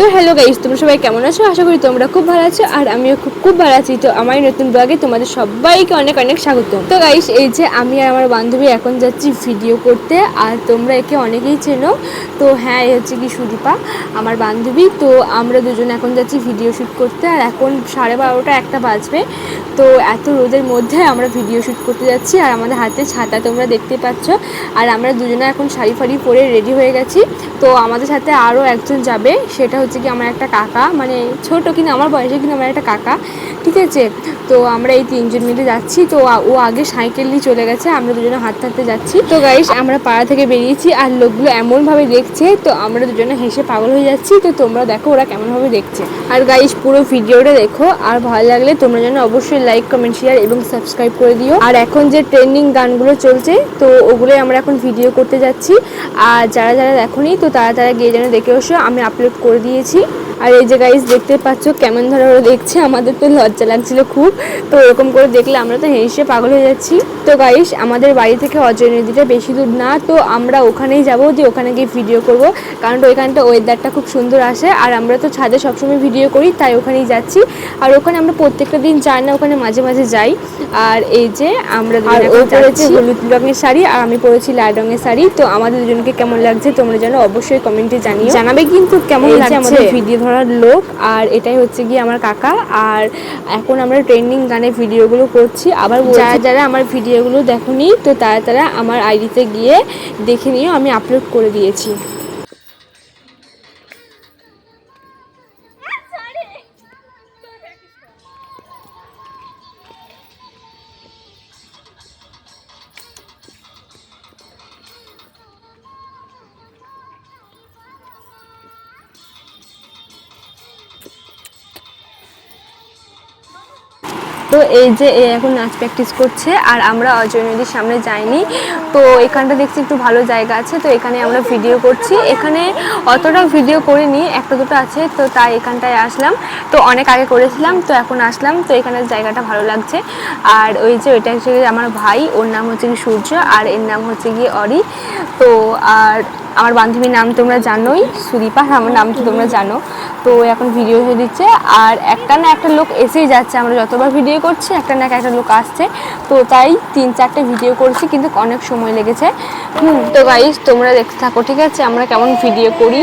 তো hello guys তোমরা সবাই কেমন আছো? আশা করি তোমরা খুব ভালো আছো, আর আমিও খুব খুব ভালো আছি। তো আমার নতুন ব্লগে তোমাদের সবাইকে অনেক অনেক স্বাগত। তো গাইস এই যে আমি আর আমার বান্ধবী এখন যাচ্ছি ভিডিও করতে, আর তোমরা একে অনেকেই চেনো। তো হ্যাঁ এই হচ্ছে কি সুদীপা, আমার বান্ধবী। তো আমরা দুজন এখন যাচ্ছি ভিডিও শ্যুট করতে, আর এখন সাড়ে বারোটা একটা বাজবে। তো এত রোদের মধ্যে আমরা ভিডিও শ্যুট করতে যাচ্ছি, আর আমাদের হাতে ছাতা তোমরা দেখতে পাচ্ছ। আর আমরা দুজনে এখন শাড়ি ফাড়ি পরে রেডি হয়ে গেছি। তো আমাদের সাথে আরও একজন যাবে, সেটা হচ্ছে কি আমার একটা কাকা মানে ছোট কিন্তু আমার বয়সে কিন্তু আমার একটা কাকা। ঠিক আছে? তো আমরা এই তিনজন মিলে যাচ্ছি। তো ও আগে সাইকেল নিয়ে চলে গেছে, আমরা দুজনে হাত হাঁটতে যাচ্ছি। তো গাইস আমরা পাড়া থেকে বেরিয়েছি আর লোকগুলো এমনভাবে দেখছে, তো আমরা দুজনে হেসে পাগল হয়ে যাচ্ছি। তো তোমরা দেখো ওরা কেমনভাবে দেখছে। আর গাইস পুরো ভিডিওটা দেখো। আর ভালো লাগলে তোমরা যেন অবশ্যই লাইক কমেন্ট শেয়ার এবং সাবস্ক্রাইব করে দিও। আর এখন যে ট্রেন্ডিং গানগুলো চলছে, তো ওগুলোই আমরা এখন ভিডিও করতে যাচ্ছি। আর যারা যারা দেখোনি, তো তারা তারা গিয়ে যেন দেখে এসো আমি আপলোড করে দিয়েছি। আর এই যে গাইস দেখতে পাচ্ছ কেমন ধরে ওরা দেখছে? আমাদের তো লজ্জা লাগছিল খুব। তো এরকম করে দেখলে আমরা তো হেসে পাগল হয়ে যাচ্ছি। তো গাইস আমাদের বাড়ি থেকে অজয় নদীটা বেশি দূর না। তো আমরা ওখানেই যাব যে ওখানে গিয়ে ভিডিও করব। কারণ ওইখানটা ওয়েদারটা খুব সুন্দর আসে। আর আমরা তো ছাদে সবসময় ভিডিও করি তাই ওখানেই যাচ্ছি। আর ওখানে আমরা প্রত্যেকটা দিন যাই না ওখানে মাঝে মাঝে যাই। আর এই যে আমরা ও পরেছে যাচ্ছি। হলুদ রঙের শাড়ি আর আমি পরেছি লাল রঙের শাড়ি। তো আমাদের দুজনকে কেমন লাগছে তোমরা যেন অবশ্যই কমেন্টে জানিয়ে জানাবে কিন্তু কেমন লাগছে। আমাদের ভিডিও ধরার লোক, আর এটাই হচ্ছে গিয়ে আমার কাকা। আর এখন আমরা ট্রেন্ডিং গানে ভিডিওগুলো করছি। আবার যারা যারা আমার ভিডিওগুলো দেখোনি, তো তারা তারা আমার আইডিতে গিয়ে দেখে নিয়েও আমি আপলোড করে দিয়েছি। তো এই যে এখন নাচ প্র্যাকটিস করছে, আর আমরা অজয় নদীর সামনে যাইনি। তো এখানটা দেখছি একটু ভালো জায়গা আছে, তো এখানে আমরা ভিডিও করছি। এখানে অতটা ভিডিও করিনি, একটা দুটো আছে, তো তাই এখানটায় আসলাম। তো অনেক আগে করেছিলাম, তো এখন আসলাম, তো এখানের জায়গাটা ভালো লাগছে। আর ওই যে ওইটা হচ্ছে আমার ভাই, ওর নাম হচ্ছে সূর্য, আর এর নাম হচ্ছে গিয়ে অরি। তো আর আমার বান্ধবীর নাম তোমরা জানোই, সুদীপা, আমার নাম তো তোমরা জানো। তো এখন ভিডিও হয়ে দিচ্ছে, আর একটা না একটা লোক এসেই যাচ্ছে। আমরা যতবার ভিডিও করছি, একটা না একটা লোক আসছে। তো তাই তিন চারটে ভিডিও করছি, কিন্তু অনেক সময় লেগেছে। তো গাইজ তোমরা দেখতে থাকো, ঠিক আছে? আমরা কেমন ভিডিও করি?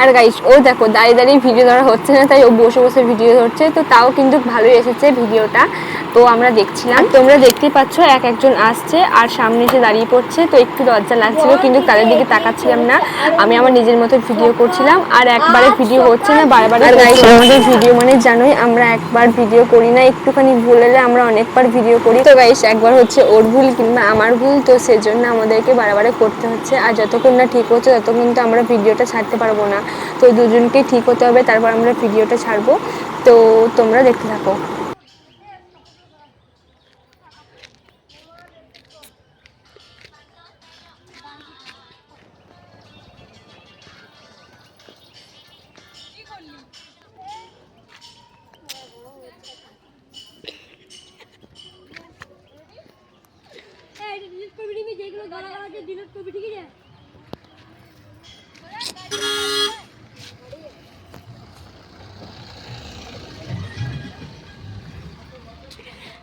আর গাইস ও দেখো, দাঁড়িয়ে দাঁড়িয়ে ভিডিও ধরা হচ্ছে না, তাই ও বসে বসে ভিডিও ধরছে, তো তাও কিন্তু ভালোই এসেছে ভিডিওটা তো আমরা দেখছিলাম। তোমরা দেখতেই পাচ্ছ এক একজন আসছে আর সামনে এসে দাঁড়িয়ে পড়ছে তো একটু লজ্জা লাগছিল কিন্তু তাদের দিকে তাকাচ্ছিলাম না। আমি আমার নিজের মতো ভিডিও করছিলাম আর একবারে ভিডিও হচ্ছে না বারবার আমাদের ভিডিও মানে জানোই আমরা একবার ভিডিও করি না একটুখানি ভুল হলে আমরা অনেকবার ভিডিও করি। তো গাইস একবার হচ্ছে ওর ভুল কিংবা আমার ভুল তো সেজন্য আমাদেরকে বারে করতে হচ্ছে। আর যতক্ষণ না ঠিক হচ্ছে ততক্ষণ তো আমরা ভিডিওটা ছাড়তে পারব না। তো দুজনকেই ঠিক হতে হবে তারপর আমরা ভিডিওটা ছাড়বো। তো তোমরা দেখতে থাকো। গালা আছে ডিলিট করবি ঠিক আছে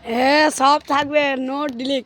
হ্যাঁ সব থাকবে নোট ডিলিট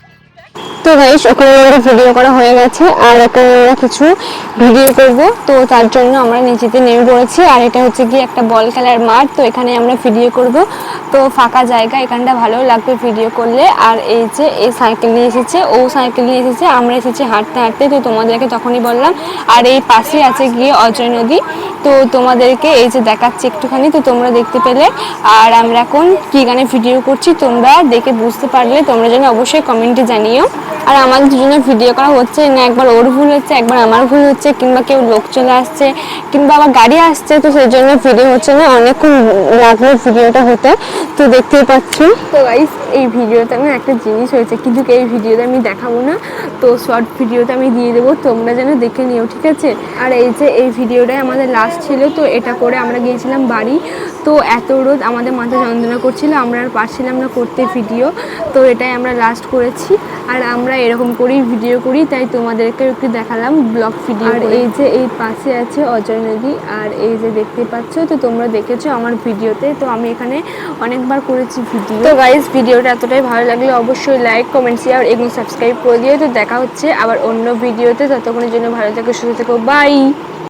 তো গাইস ওখানে ভিডিও করা হয়ে গেছে। আর ওখানে আমরা কিছু ভিডিও করব। তো তার জন্য আমরা নিচেতে নেমে পড়েছি। আর এটা হচ্ছে কি একটা বল খেলার মাঠ। তো এখানে আমরা ভিডিও করব। তো ফাঁকা জায়গা, এখানটা ভালো লাগবে ভিডিও করলে। আর এই যে, এই সাইকেল নিয়ে এসেছে, ও সাইকেল নিয়ে এসেছে, আমরা এসেছি হাঁটতে হাঁটতে। তো তোমাদেরকে তখনই বললাম। আর এই পাশে আছে গিয়ে অজয় নদী। তো তোমাদেরকে এই যে দেখাচ্ছি একটুখানি। তো তোমরা দেখতে পেলে। আর আমরা এখন কি গানে ভিডিও করছি, তোমরা দেখে বুঝতে পারলে। তোমরা যেন অবশ্যই কমেন্টে জানিও। আর আমাদের দুজনের ভিডিও করা হচ্ছে না, একবার ওর ভুল হচ্ছে, একবার আমার ভুল হচ্ছে, কিংবা কেউ লোক চলে আসছে, কিংবা আবার গাড়ি আসছে, তো সেই জন্য ভিডিও হচ্ছে না, অনেকক্ষণ লাগল ভিডিওটা হতে, তো দেখতেই পাচ্ছি। তো গাইস এই ভিডিওতে আমি একটা জিনিস হয়েছে, কিন্তু এই ভিডিওতে আমি দেখাবো না, তো শর্ট ভিডিওতে আমি দিয়ে দেবো, তোমরা যেন দেখে নিও, ঠিক আছে? আর এই যে এই ভিডিওটাই আমাদের লাস্ট ছিল, তো এটা করে আমরা গিয়েছিলাম বাড়ি, তো এত রোদ আমাদের মাথা যন্ত্রণা করছিল, আমরা আর পারছিলাম না করতে ভিডিও তো এটাই আমরা লাস্ট করেছি, আর আমরা এরকম করেই ভিডিও করি তাই তোমাদেরকে একটু দেখালাম ব্লগ ভিডিও আর এই যে এই পাশে আছে অজয় নদী আর এই যে দেখতে পাচ্ছ তো তোমরা দেখেছ আমার ভিডিওতে তো আমি এখানে অনেকবার করেছি ভিডিও তো গাইজ ভিডিওটা এতটাই ভালো লাগলে অবশ্যই লাইক কমেন্ট শেয়ার এবং সাবস্ক্রাইব করে দিও। তো দেখা হচ্ছে আবার অন্য ভিডিওতে ততক্ষণের জন্য ভালো থেকো সুস্থ থেকো বাই